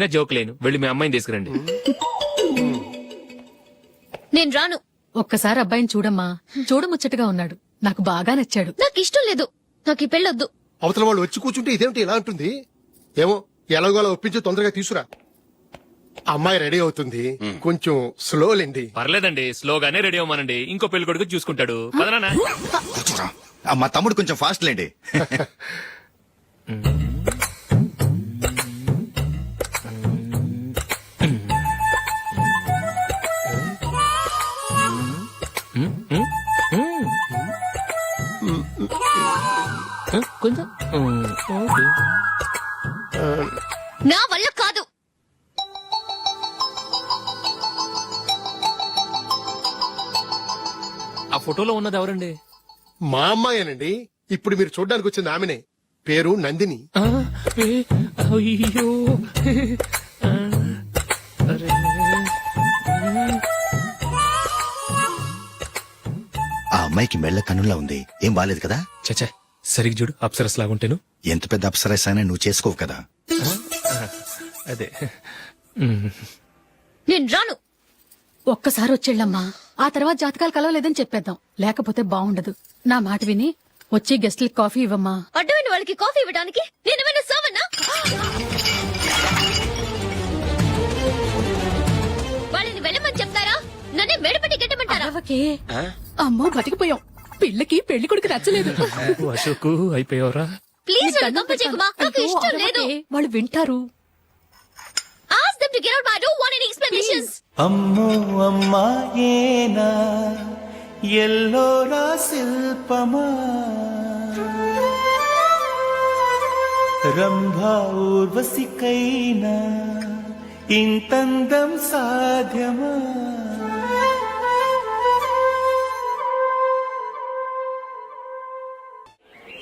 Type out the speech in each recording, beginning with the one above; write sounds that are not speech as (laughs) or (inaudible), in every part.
Joke లేను. వెళ్ళి మీ అమ్మాయిని తీసుకురండి. నేను రాను. ఒక్కసారి అబ్బాయిని చూడమ్మా. చూడముచ్చటగా ఉన్నాడు. నాకు బాగా నచ్చాడు. నాకు ఇష్టం లేదు. నాకు ఈ పెళ్ళొద్దు. అవతల వాళ్ళు వచ్చి కూర్చుంటే ఇదేమిటి ఇలా ఉంటుంది ఏమో ఎలాగోలా ఒప్పించి తొందరగా తీసురా అమ్మాయి రెడీ అవుతుంది. కొంచెం స్లో లేండి. పర్లేదండి స్లోగానే రెడీ అవ్వమనండి. ఇంకో పెళ్ళి కొడుకు చూసుకుంటాడు. పదనా మా తమ్ముడు కొంచెం ఫాస్ట్ లేండి. (laughs) (laughs) కొంచెం. నా వల్ల కాదు. ఆ ఫోటోలో ఉన్నది ఎవరండి? మా అమ్మాయేనండి. ఇప్పుడు మీరు చూడడానికి వచ్చింది ఆమెనే. పేరు నందిని. ఆ, ఏ, అయ్యో ఆ, అరే. ఆ అమ్మాయికి మెళ్ళ కన్నులా ఉంది. ఏం బాలేదు కదా? చచ్చా సరిగ్గా చూడు అప్సరస్ లాగుంటేను ఎంత పెద్ద అప్సరస్ అయినా నువ్వు చేసుకోవు కదా. అదే. నేను రాను. ఒక్కసారి వచ్చేళ్ళమ్మా. ఆ తర్వాత జాతకాలు కలవలేదని చెప్పేద్దాం. లేకపోతే బాగుండదు నా మాట విని వచ్చి గెస్ట్లకి కాఫీ ఇవ్వమ్మా. అడ్డమైన వాళ్ళకి కాఫీ ఇవ్వడానికి నేనేమైనా సావన్నా? వాళ్ళని వెళ్ళమని చెప్తారా? నన్నే మెడపట్టి గెట్టమంటారా? అమ్మో బతికిపోయాం. పిల్లకి పెళ్ళి కొడుకు నచ్చలేదు. అశోకు అయిపోయావరా. ప్లీజ్ నాకు ఇష్టం లేదు. వాళ్ళు వింటారు. Ask them to get out I don't want any explanations అమ్మో అమ్మాయేనా ఎల్లోరా శిల్పమా? రంభా ఊర్వశికైనా? ఇంతందం సాధ్యమా?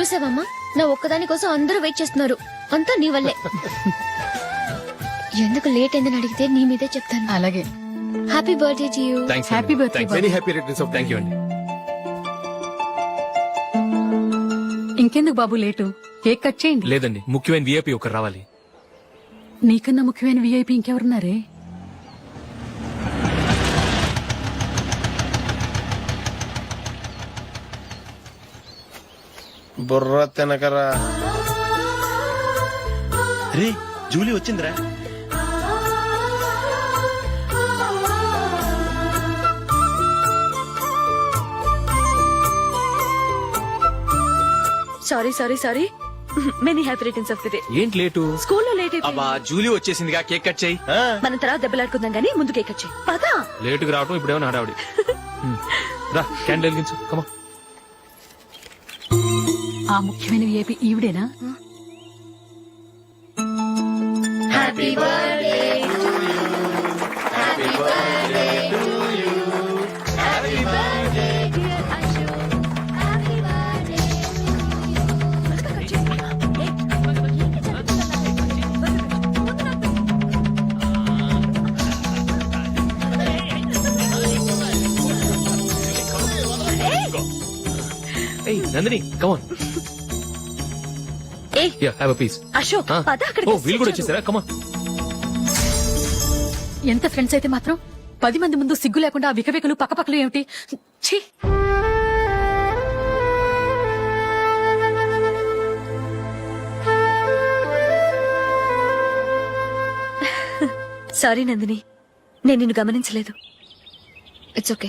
చూసావమ్మా? నా ఒక్కదాని కోసం అందరూ వెయిట్ చేస్తున్నారు. అంతా నీ వల్లే. (laughs) ఎందుకు లేట్ అయిందని అడిగితే నీ మీదే చెప్తాను. అలాగే. Happy birthday to you thanks Happy birthday, very happy returns of thank you అండి ఇంకెందుకు బాబు లేటు? కేక్ కట్ చేయండి. లేదండి ముఖ్యమైన విఐపి ఒకరు రావాలి. నీకన్నా ముఖ్యమైన విఐపి ఇంకెవరున్నారే? బుర్ర తినకరా. రే జూలీ వచ్చిందిరా. Sorry sorry sorry many happy returns of the day ఏంటి లేటు? స్కూల్లో లేట్ అయిపోయింది. అబ్బా జూలీ వచ్చేసిందిగా కేక్ కట్ చేయి. మనం తర్వాత దెబ్బలాడుకుందాం గానీ ముందు కేక్ వచ్చాయి పదా. లేటుగా రావటం ఇప్పుడేమో హడావిడి. ఉమ్. (laughs) రా క్యాండిల్ వెలిగించు. కమా ఆ ముఖ్యమైన విఐపి ఈవిడేనా? ఏయ్ Nandini come on yeah have a piece Ashok పద అక్కడ ఓ వీళ్ళు కూడా వచ్చేసారా? కమా ఎంత ఫ్రెండ్స్ అయితే మాత్రం? పది మంది ముందు సిగ్గు లేకుండా ఆ వికవికలు పక్కపక్కలు ఏమిటి? ఛీ! సారీ నందిని నేను నిన్ను గమనించలేదు. It's okay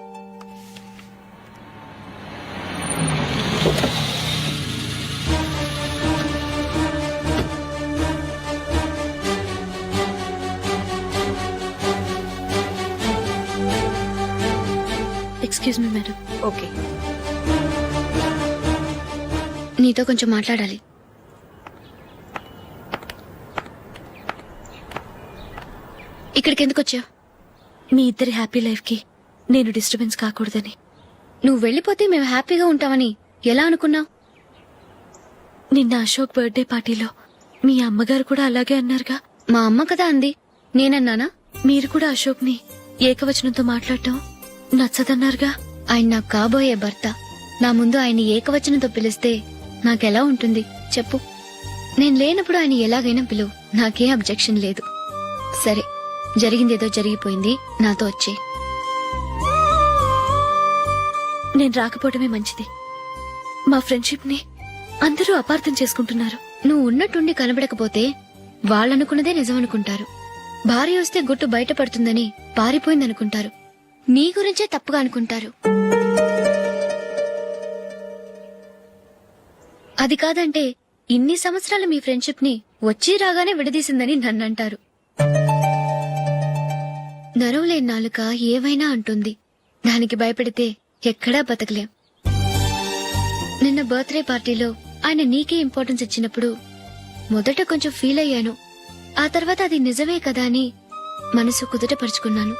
Excuse me madam okay నీతో కొంచెం మాట్లాడాలి. ఇక్కడికి ఎందుకు వచ్చావు మీ ఇద్దరి హ్యాపీ లైఫ్కి నేను డిస్టర్బెన్స్ కాకూడదని. నువ్వు వెళ్ళిపోతే మేము హ్యాపీగా ఉంటామని ఎలా అనుకున్నావు నిన్న అశోక్ బర్త్డే పార్టీలో మీ అమ్మగారు కూడా అలాగే అన్నారుగా. మా అమ్మ కదా అంది. నేనన్నానా? మీరు కూడా అశోక్ని ఏకవచనంతో మాట్లాడటం నచ్చదన్నారుగా. ఆయన నాకు కాబోయే భర్త. నా ముందు ఆయన ఏకవచనంతో పిలిస్తే నాకెలా ఉంటుంది? చెప్పు. నేను లేనప్పుడు ఆయన ఎలాగైనా పిలువు. నాకే అబ్జెక్షన్ లేదు. సరే జరిగిందేదో జరిగిపోయింది నాతో వచ్చే నేను రాకపోవడమే మంచిది. మా ఫ్రెండ్షిప్ని అందరూ అపార్థం చేసుకుంటున్నారు. నువ్వు ఉన్నట్టుండి కనబడకపోతే వాళ్ళనుకున్నదే నిజమనుకుంటారు. భార్య వస్తే గుట్టు బయటపడుతుందని పారిపోయిందనుకుంటారు. నీ గురించే తప్పుగా అనుకుంటారు. అది కాదంటే ఇన్ని సంవత్సరాలు మీ ఫ్రెండ్షిప్ని వచ్చి రాగానే విడదీసిందని నన్నంటారు. నరవలేని నాలుక ఏవైనా అంటుంది. దానికి భయపడితే ఎక్కడా బతకలేం. నిన్న బర్త్డే పార్టీలో ఆయన నీకే ఇంపార్టెన్స్ ఇచ్చినప్పుడు మొదట కొంచెం ఫీల్ అయ్యాను. ఆ తర్వాత అది నిజమే కదా అని మనసు కుదుటపరుచుకున్నాను.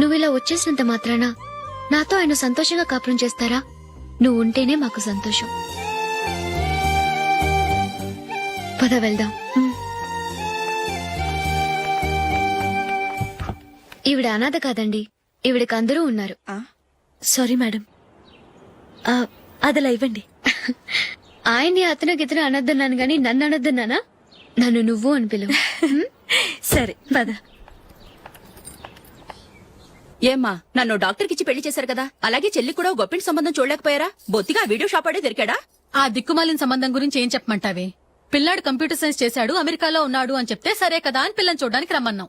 నువ్విలా వచ్చేసినంత మాత్రాన నాతో ఆయన సంతోషంగా కాపురం చేస్తారా? నువ్వు ఉంటేనే మాకు సంతోషం. పద వెళ్దాం. ఈవిడ అనాథ కాదండి. ఈవిడకి అందరూ ఉన్నారు. Sorry madam. ఆ, అదలా ఇవ్వండి ఆయన్ని అతను గితను అనొద్దన్నాను గాని నన్ను అనొద్దన్నానా? నన్ను నువ్వు అని పిలువు? (laughs) సరే పద. ఏమ్మా నన్ను డాక్టర్ కిచ్చి పెళ్ళి చేశారు కదా? అలాగే చెల్లి కూడా ఓ గొప్పింటి సంబంధం చూడలేకపోయారా? బొత్తిగా వీడియో షాప్ ఆడే దొరికాడా? ఆ దిక్కుమాలిన సంబంధం గురించి ఏం చెప్పమంటావే? పిల్లాడు కంప్యూటర్ సైన్స్ చేశాడు అమెరికాలో ఉన్నాడు అని చెప్తే సరే కదా అని పిల్లని చూడడానికి రమ్మన్నాం.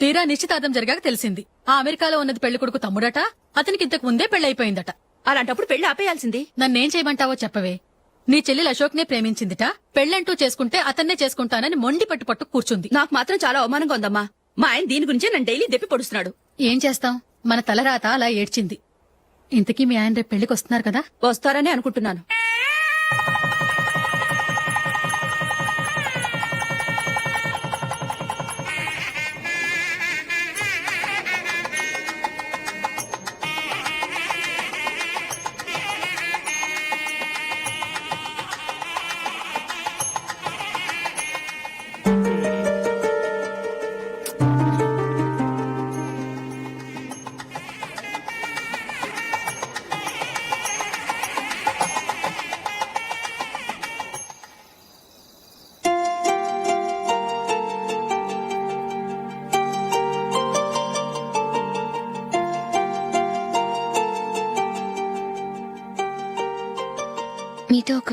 తీరా నిశ్చితార్థం జరిగాక తెలిసింది. ఆ అమెరికాలో ఉన్నది పెళ్ళి కొడుకు తమ్ముడట? అతనికి ఇంతకు ముందే పెళ్ళైపోయిందట అలాంటప్పుడు పెళ్ళి ఆపేయాల్సింది. నన్నేం చేయమంటావో చెప్పవే. నీ చెల్లెలు అశోక్ నే ప్రేమించిందిట. పెళ్ళంటూ చేసుకుంటే అతన్నే చేసుకుంటానని మొండి పట్టు పట్టు కూర్చుంది. నాకు మాత్రం చాలా అవమానంగా ఉందమ్మా. మా ఆయన దీని గురించే నన్ను డైలీ దెప్పి పొడుస్తున్నాడు. ఏం చేస్తాం? మన తలరాత అలా ఏడ్చింది. ఇంతకీ మీ ఆయన రేపు పెళ్ళికి వస్తున్నారు కదా? వస్తారని అనుకుంటున్నాను.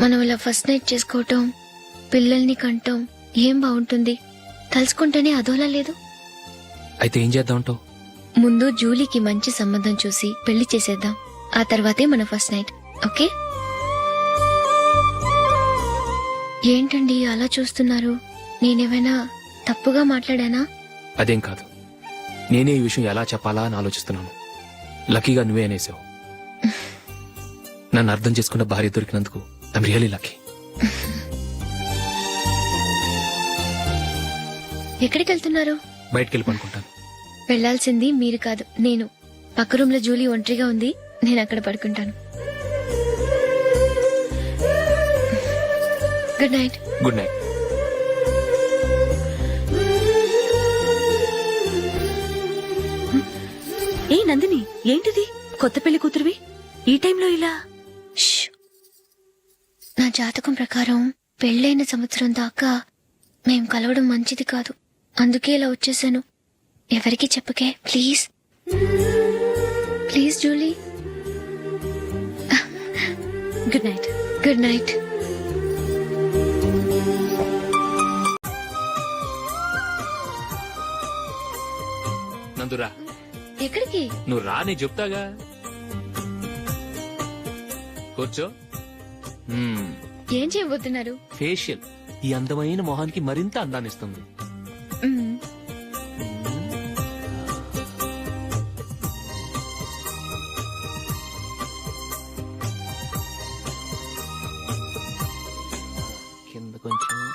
మనం ఇలా ఫస్ట్ నైట్ చేసుకోవటం పిల్లల్ని కంటం ఏం బాగుంటుంది? తలుచుకుంటేనే అదోలా లేదు. అయితే ఏం చేద్దాం అంటావు? ముందు జూలీకి మంచి సంబంధం చూసి పెళ్ళి చేసేద్దాం. ఆ తర్వాతే మన ఫస్ట్ నైట్ ఓకే? ఏంటండి అలా చూస్తున్నారు? నేనేమైనా తప్పుగా మాట్లాడానా? అదేం కాదు. నేనే ఈ విషయం ఎలా చెప్పాలా అని ఆలోచిస్తున్నాను. లక్కీగా నువ్వే అనేసావు. (laughs) నన్ను అర్థం చేసుకున్న భార్య దొరికినందుకు ఐమ్ రియలీ లక్కీ ఎక్కడికి వెళ్తున్నారు బయటికి వెళ్ళి పనుకుంటాను వెళ్ళాల్సింది మీరు కాదు నేను. పక్క రూమ్లో జూలీ ఒంటరిగా ఉంది నేను అక్కడ పడుకుంటాను. గుడ్ నైట్ గుడ్ నైట్ ఏ నందిని ఏంటిది? కొత్త పెళ్ళి కూతురువి? ఈ టైంలో ఇలా జాతకం ప్రకారం పెళ్ళైన సంవత్సరం దాకా మేం కలవడం మంచిది కాదు. అందుకే ఇలా వచ్చేసాను. ఎవరికి చెప్పకే please. Please Julie. Good night. Good night. Nandura ఎక్కడికి? నువ్వు రా నేను చెప్తాగా. కూర్చో. ఏం చేయబోతున్నారు? ఫేషియల్. ఈ అందమైన మొహానికి మరింత అందాన్నిస్తుంది. కింద కొంచెం.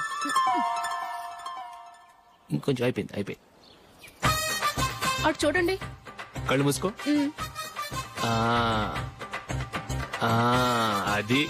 ఇంకొంచెం అయిపోయింది అయిపోయింది. అటు చూడండి. కళ్ళు మూసుకో. ఆ ఆ, అది.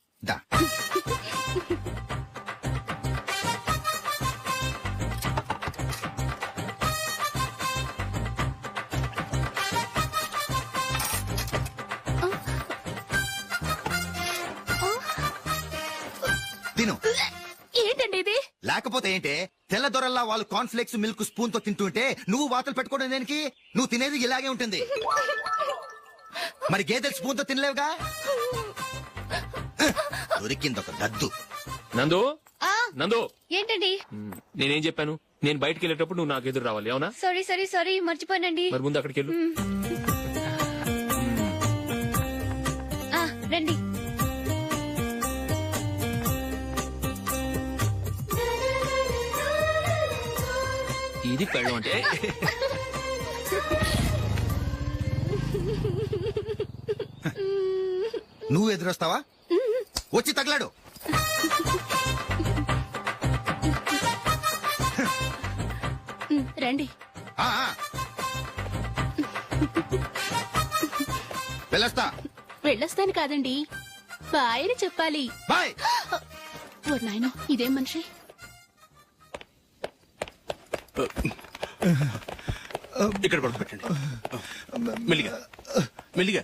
దా తిను. ఏంటండి ఇది? లేకపోతే ఏంటే? తెల్ల దొరల్లా వాళ్ళు కాన్ఫ్లెక్స్ మిల్క్ స్పూన్తో తింటుంటే నువ్వు వాతలు పెట్టుకోవడం దేనికి? నువ్వు తినేది ఇలాగే ఉంటుంది. మరి గేదెలు స్పూన్తో తినలేవుగా? దొరికింది ఒక దద్దు నందు? ఆ నందు? ఏంటండి? మ్, నేనేం చెప్పాను? నేను బయటికి వెళ్ళేటప్పుడు నువ్వు నాకు ఎదురు రావాలి అవునా? సారీ సారీ సారీ మర్చిపోయానండి. మరి ముందు అక్కడికి వెళ్ళు ఆ, రండి. ఇది పెళ్ళం అంటే. (laughs) నువ్వు ఎదురొస్తావా? వచ్చి తగలాడు. రండి. ఆ, ఆ. వెళ్ళొస్తా. వెళ్ళొస్తాను కాదండి. బాయ్ అని చెప్పాలి. బాయ్. ఓ నాయనో ఇదేం మనిషి. ఇక్కడ పడుకోబెట్టండి మెల్లిగా మెల్లిగా.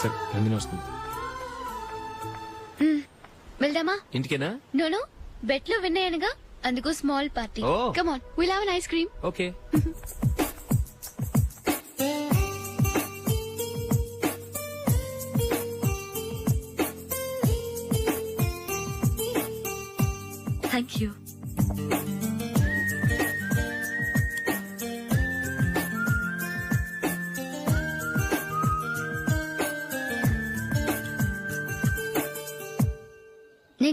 సరే నందిని వస్తుంది. వెళ్దామా? ఇంటికేనా? నోను బెట్లో విన్నాయనగా అందుకు small party. Oh. Come on will have ice cream okay. Thank you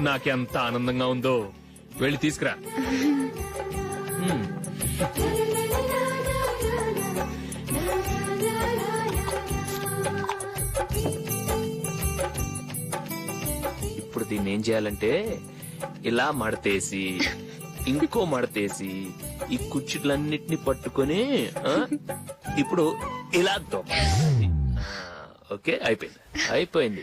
నాకెంత ఆనందంగా ఉందో. వెళ్ళి తీసుకురా. ఇప్పుడు దీన్ని ఏం చేయాలంటే ఇలా మడతేసి ఇంకో మడతేసి ఈ కుచ్చిట్లన్నిటిని పట్టుకొని ఆ, ఇప్పుడు ఇలా ఓకే అయిపోయింది. అయిపోయింది.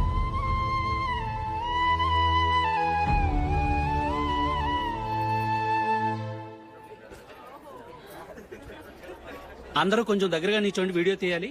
అందరూ కొంచెం దగ్గరగా నిల్చోండి వీడియో తీయాలి.